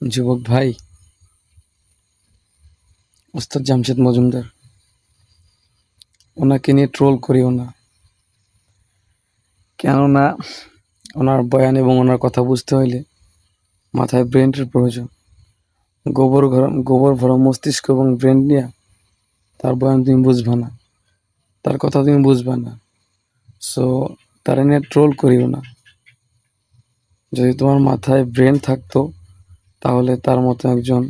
যুবক ভাই, ওস্তাদ জামশেদ মজুমদার, ওনাকে নিয়ে ট্রোল করিও না। কেননা ওনার বয়ান এবং ওনার কথা বুঝতে হইলে মাথায় ব্রেনের প্রয়োজন। গোবর ঘর গোবর ভরা মস্তিষ্ক এবং ব্রেন নিয়ে তার বয়ান তুমি বুঝবা না। তার কথা তুমি বুঝবা না। সো তারা নিয়ে ট্রোল করিও না। যদি তোমার মাথায় ব্রেন থাকতো তাহলে তার মতো একজন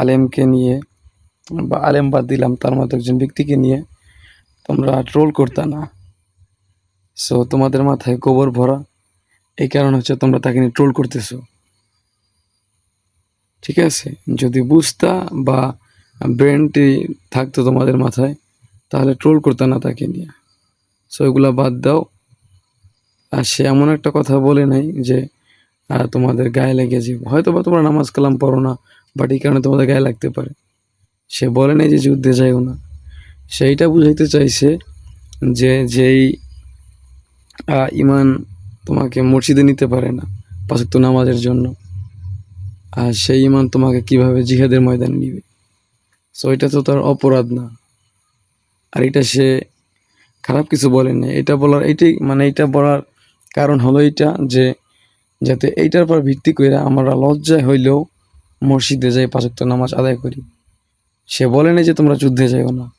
আলেমকে নিয়ে বা আলেম বাদ দিলাম, তার মতো একজন ব্যক্তিকে নিয়ে তোমরা ট্রোল করতে না। সো তোমাদের মাথায় গোবর ভরা, এই কারণ হচ্ছে তোমরা তাকে নিয়ে ট্রোল করতেছো। ঠিক আছে? যদি বুঝতা বা ব্রেনটি থাকতো তোমাদের মাথায়, তাহলে ট্রোল করতে না তাকে নিয়ে। সো এগুলা বাদ দাও। আর সে এমন একটা কথা বলে নাই যে তোমাদের গায়ে লেগে যে হয়তো বা তোমরা নামাজ কালাম পড়ো না বাট এই কারণে তোমাদের গায়ে লাগতে পারে। সে বলে নাই যে যুদ্ধে যাইও না। সেইটা বুঝাইতে চাইছে যে যেই ইমান তোমাকে মসজিদে নিতে পারে না পাঁচক্ত নামাজের জন্য, আর সেই ইমান তোমাকে কীভাবে জিহাদের ময়দানে নিবে? সো এটা তো তার অপরাধ না। আর এটা সে খারাপ কিছু বলেনি এটা বলার এইটাই মানে এটা বলার কারণ হলো এইটা যে যাতে এইটার পর ভিত্তি করে আমরা লজ্জায় হইলেও মসজিদে যাই পাঁচক্ত নামাজ আদায় করি। সে বলে বলেনি যে তোমরা যুদ্ধে যাইও না।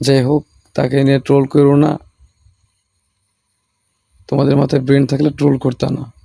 যাই হোক, তাকে নিয়ে ট্রোল করো না। তোমাদের মাথায় ব্রেন থাকলে ট্রোল করতা না।